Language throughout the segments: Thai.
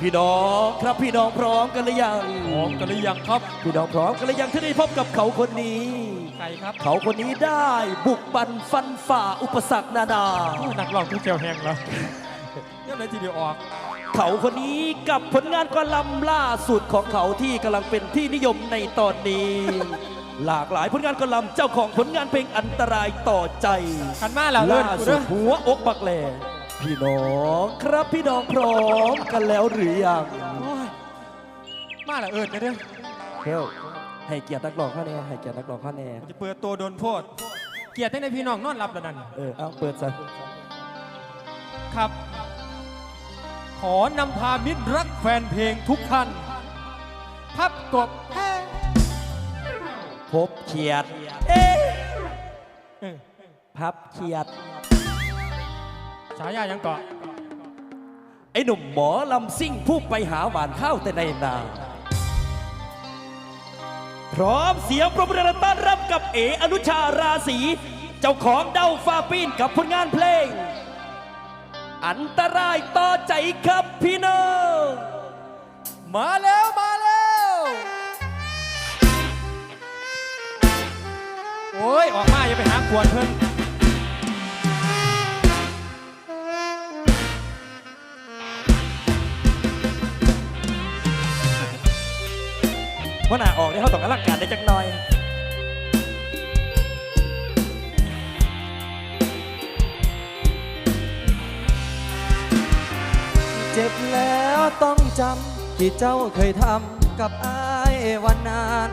พี่น้องครับพี่น้องพร้อมกันหรือยังพร้อมกันหรือยังครับ พี่น้องพร้อมกันหรือยังที่ได้พบกับเขาคนนี้ใครครับ เขาคนนี้ได้บุกบันฟันฝ่าอุปสรรคนานานักร้องทุกแถวแหงแล้วเรื่องไหนทีเดียวออก เขาคนนี้กับผลงานกอลัมน์ล่าสุดของเขาที่กำลังเป็นที่นิยมในตอนนี้ หลากหลายผลงานกอลัมน์เจ้าของผลงานเพลงอันตรายต่อใจขันมาแล้วเลิศล่ากูสุเด้ดอหัวอกบักแหล พี่น้องครับพี่น้องพร้อมกันแล้วหรือยังโอ้ยมาแล้วเอิญกันเด้อเฮลให้เกียรตินักร้องข้าแน่ให้เกียรตินักร้องข้าแน่จะเปิดตัวโดนโพด เกียรติให้ในพี่น้องนอนรับแล้วนั่นเออเอาเปิดซะครับ ขอนำพามิตรรักแฟนเพลงทุกท่านพับกบแห้พบเขียดเอ๊ะเออพับเขียด ฉายายังเกาะไอ้หนุ่มหมอลำซิ่งผู้ไปหาหวานข้าวแต่ในนา พร้อมเสียงปรบมือต้อนรับกับเออนุชาราศีเจ้าของเดาฟาปีนกับผลงานเพลง อันตรายต่อใจครับพี่น้องมาแล้ว มาแล้ว โอ้ย ออกมาอย่าไปหาขวดเพิ่น เพราะหน้าออกได้เขาต้องอลังการได้จักหน่อยเจ็บแล้วต้องจำที่เจ้าเคยทำกับอายวันนั้น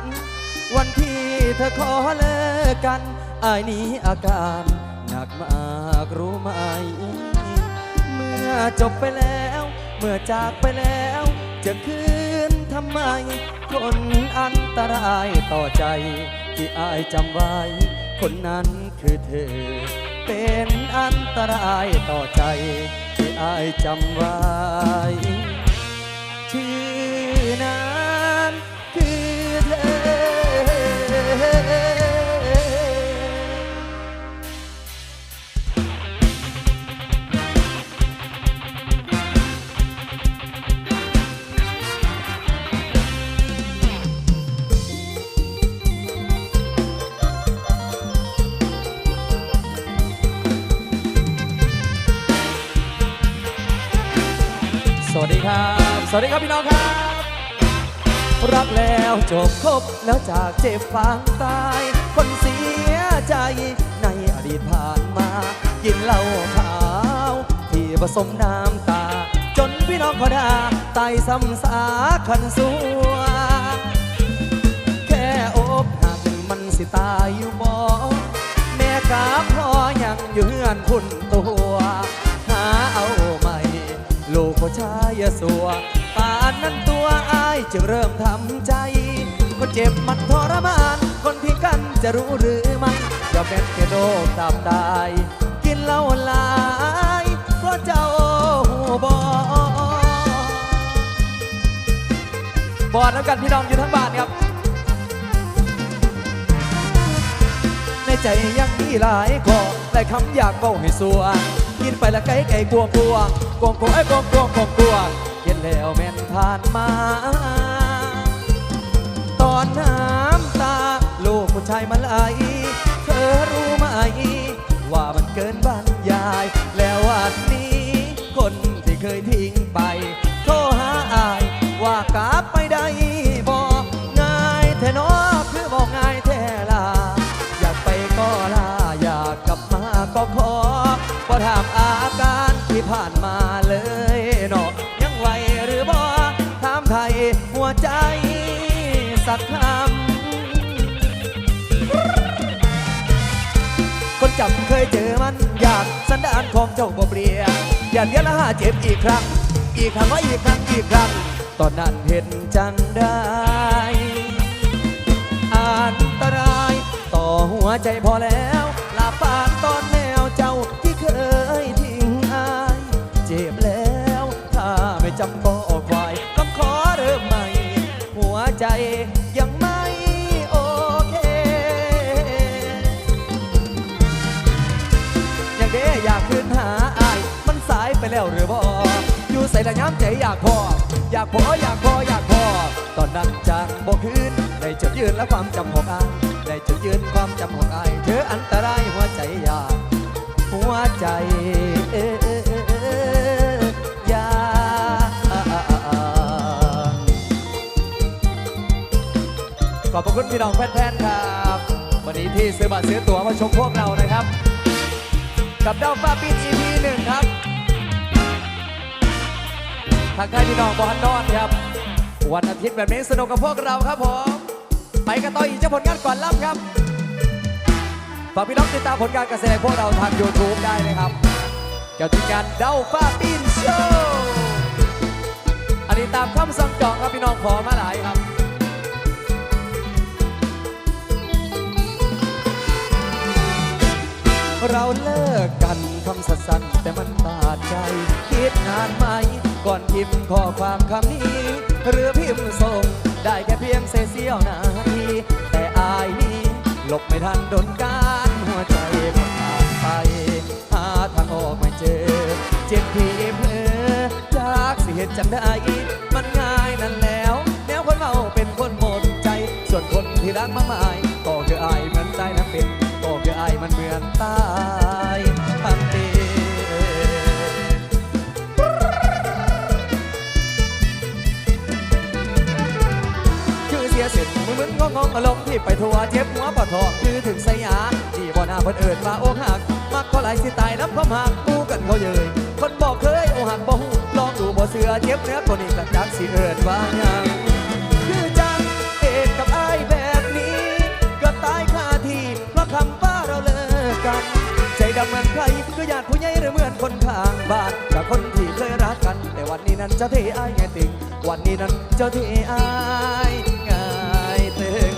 วันที่เธอขอเลิกกันอายนี้อาการหนักมากรู้ไหม เมื่อจบไปแล้ว เมื่อจากไปแล้วจะคืน ทำไม คนอันตรายต่อใจ ที่อายจำไว้ คนนั้นคือเธอ เป็นอันตรายต่อใจ ที่อายจำไว้ วัสดีครับ สวัสดีครับพี่น้องครับ รักแล้วจบคบแล้วจากเจ็บฟางตาย คนเสียใจในอดีตผ่านมา กินเหล้าขาว ที่ผสมน้ำตา จนพี่น้องขอดาตายซ้ำสาคันสัว จึงเริ่มทำใจคนเจ็บมันทรมาน คนพิการจะรู้หรือไม่ย่าเป็นแค่โรคตามตาย กินเหล้าหลายเพราะเจ้าหูบอบอดแล้วกันพี่น้องอยู่ทั้งบ้านครับ ในใจยังมีหลายข้อหลายคำอยากบอกให้สัวกินไปละไก่ไก่กลัวกลัวกลัวกลัวไอ้กลัวกลัวกลัวกลัวเห็นแล้วแม่ ผ่านมา ตอนน้ำตา ลูกผู้ชายมันไหลเธอรู้ไหม ว่ามันเกินบรรยาย แล้ววันนี้ คนที่เคยทิ้งไป โทรหาอาย ว่ากลับไปได้บอกง่ายแท้นอคือบอกง่ายแท้ลา อยากไปก็ลา อยากกลับมาก็ขอพอถามอาการที่ผ่านมาเลยเนาะยังไหวหรือ สักคำ คนจำเคยเจอมันอยากสันดานของเจ้าบ่เปลี่ยนอย่าเดียวละห้าเจ็บอีกครั้ง อีกครั้งว่าอีกครั้งอีกครั้ง ตอนนั้นเห็นจังได้อันตราย ต่อหัวใจพอแล้วลาปาน แล้วหรือบ่อยู่ใส่ละย้ำใจอยากพอ อยากพออยากพออยากพอ ตอนนั้นจังบ่คืนในจุดยืนและความจำของอายในจุดยืนความจำของอายเธออันตรายหัวใจอยาก หัวใจออเออเออเอออยากขอบพระคุณพี่น้องแฟนๆครับ วันนี้ที่ซื้อบัตรซื้อตั๋วมาชมพวกเรานะครับ กับดาวฟ้าปีน EP หนึ่งครับ ทางใครพี่น้องบอลนอนครับ วันอาทิตย์แบบนี้สนุกกับพวกเราครับผม ไปกันต่ออีกเจ้าผลงานก่อนล่ำครับ ฝากพี่น้องติดตามผลงานการแสดงพวกเราทาง YouTube ได้นะครับเกี่ยวกับงานเดาฟ้าปีนโชว์อันนี้ตามคำสั่งจองครับพี่น้องขอมาหลายครับเราเลิกกันคำสั้นแต่มันบาดใจ คิดนานไหม ก่อนพิมพ์ข้อความคำนี้ หรือพิมพ์ส่ง ได้แค่เพียงเสี้ยวนาที แต่อายนี้หลบไม่ทันโดนการหัวใจมันผ่านไป หาทางออกไม่เจอ เจ็บที่เพลอจากสิเหตุจังได้มันง่ายนั่นแล้วแนวคนเราเป็นคนหมดใจ ส่วนคนที่รักมากมายก็คืออายเหมือนใจนักเป็นก็คืออายมันเหมือนตา ธิ์มึงมึงอารมณ์ที่ไปทัวเจ็บหัวปะทองคือถึงสยามที่บ่หน้าเพิ่นเอิญมาอกหัก มักก็หลายสิตายน้ำความหักกูกันเขาเยยคนบอกเคยอกหักบ่ฮู้ลองดูบ่เสือเจ็บเนื้อตัวนี้กันจักสิเอิญว่าหยังคือจังเอกกับไอแบบนี้ ก็ตายคาที่เพราะคำว่าเราเลิกกัน ใจดำเหมือนใครก็ญาติผู้ใหญ่หรือเหมือนคนข้างบ้านกับคนที่เคยรักกัน แต่วันนี้นั้นจ้าเทอายไงติงวันนี้นั้นจ้าเทอาย ไงตึง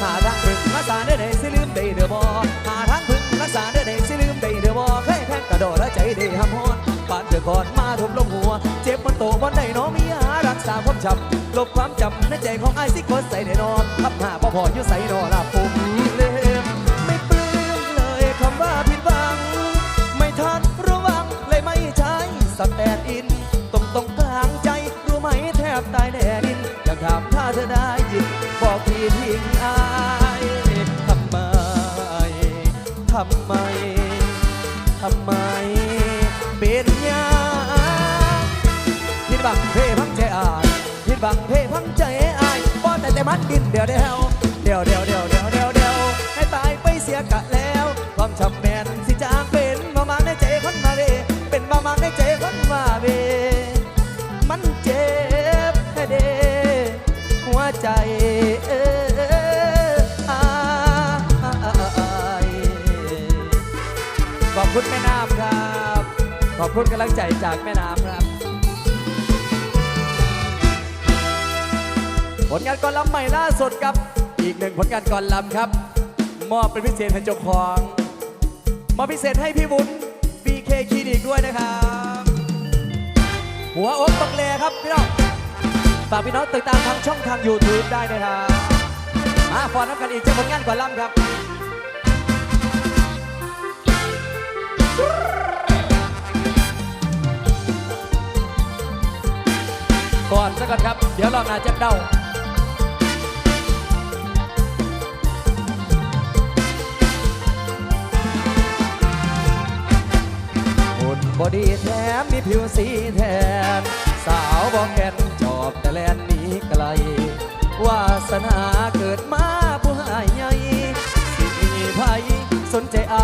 หาทางพึ่งรักษาได้ไหนสิลืมได้เดือบอหาทางพึ่งรักษาได้ไหนสิลืมได้เดือบอแค่แพ้กระโดดแล้วใจได้ห้ามหอนปานเดือก่อนมาทุบลงหัว เจ็บมันโตบนได้น้องมีหารักษาความจำลบความจำในใจของไอ้สิคนใส่ได้นอนทับหาบ่พออยู่ใส่นอลาำไม ทำไมเป็นหยังพิดบังเพพังใจอายพิดบังเพพังใจอายป้อนแต่แต่มันดินเดียวเดียว อบคุณกำลังใจจากแม่น้ำครับผลงานก่อนลำใหม่ล่าสุดครับ อีกหนึ่งผลงานก่อนลำครับ มอบเป็นพิเศษให้เจ้าของมอบพิเศษให้พี่บุญ BK คลินิกด้วยนะครับ หัวอกบักแลครับพี่น้องฝากพี่น้องติดตามทางช่องทาง YouTube ได้นะครับมาฟอนน้ำกันอีกเจ้าผลงานก่อนลำครับ ก่อนสักก่อนครับ เดี๋ยวรอบหน้าจะเดาหุ่นบอดีแถมมีผิวสีแทน สาวบอกแกนจอบแต่แลนหนี้ไกล วาสนาเกิดมาผู้หายใหญ่สิมีไผสนใจอา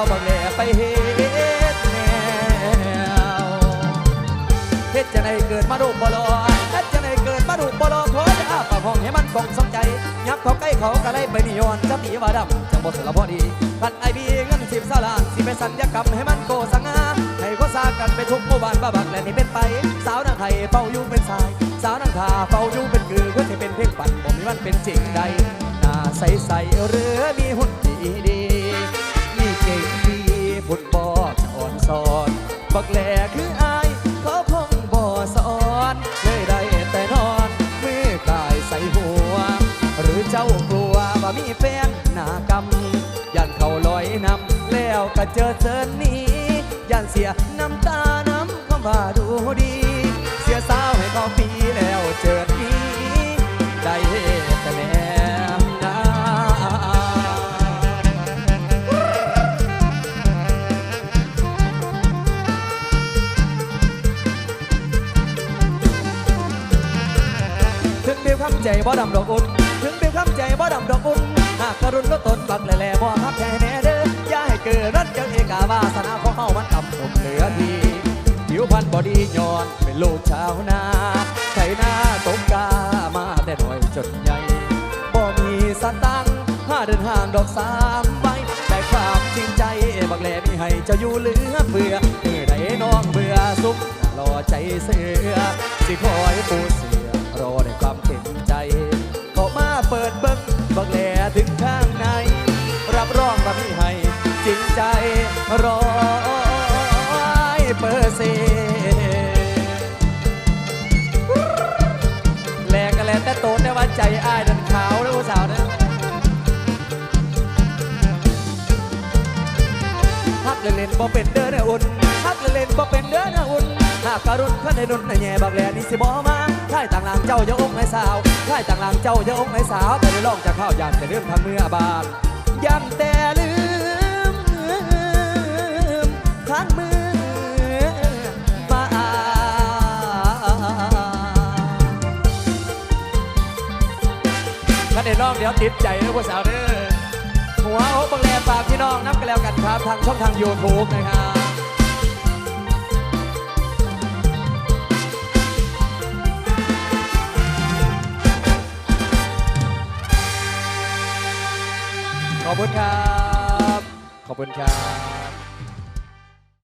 เอาบางแหล่ไปเฮ็ดแนวเฮ็ดจะได้เกิดมาดูบอลอเฮ็ดจะได้เกิดมาดูบอลอขอจะอาปากห้องให้มันกองสนใจ ยับเขาใกล้เขาก็เลยไปนิยอนจะตีว่าดำจังบทสละพอดีกันไอบีเงินสิบสลานสิไปสัญญกรรมให้มันโกสังาให้ก็ซากันไปทุกหมู่บ้านบ้าบักและนี่เป็นไป สาวนางไทยเฝ้าอยู่เป็นสาย สาวนางทาเฝ้าอยู่เป็นคือเพื่อให้เป็นเพลงปั่นบ่มีวันเป็นจริงใดหน้าใสใสๆหรือมีหุ่นดีดี เจอเจอนี้ยันเสียน้ำตาน้ำคำว่าดูดี เสียสาวให้เขาปีแล้วเจอนี้ได้แต่แมหนาถึงเดียวคำใจบ่ดำดอกอุ่น ถึงเดียวคำใจบ่ดำดอกอุ่น หากกรุณก็ตนบักแหล่บ่ฮักแท้แน่าวาสนาของเฮามันต่ำตกเหลือทีผิวพรรณบ่ดีย้อนเป็นลูกชาวนาไถนาตกกามาแต่หน้อยจนใหญ่บ่มีสตังค์ห้าเดินห่างดอกสามใบแต่ความจริงใจบักแหลมีให้เจ้าอยู่เหลือเฟือเมื่อใดน้องเบื่อสุขรอใจเสือสิคอยปูเสือรอในความเต็มใจเขามาเปิดเบิ้งบักแหล อ้ายดันขาวนะผู้สาวนะฮักเล่นๆบ่เป็นเด้อเด้ออุ่นฮักเล่นๆบ่เป็นเด้อเด้ออุ่นหากการุณขันในนุ่นในแย่บักแลนี่สิบ่มาค่ายต่างหลังเจ้าอย่าอกในสาวค่ายต่างหลังเจ้าอย่าอกในสาวแต่ได้ลองจากข้าวยานแต่เรื่องทางเมื่อบานยันแต่ลืมทางเมือ ถ้าได้องเดี๋ยวติดใจนะผู้สาวเด้อหัวโอกบังแลฝากพี่น้องนับกันแล้วกันครับทางช่องทาง YouTube นะครับขอบคุณครับ ขอบคุณครับ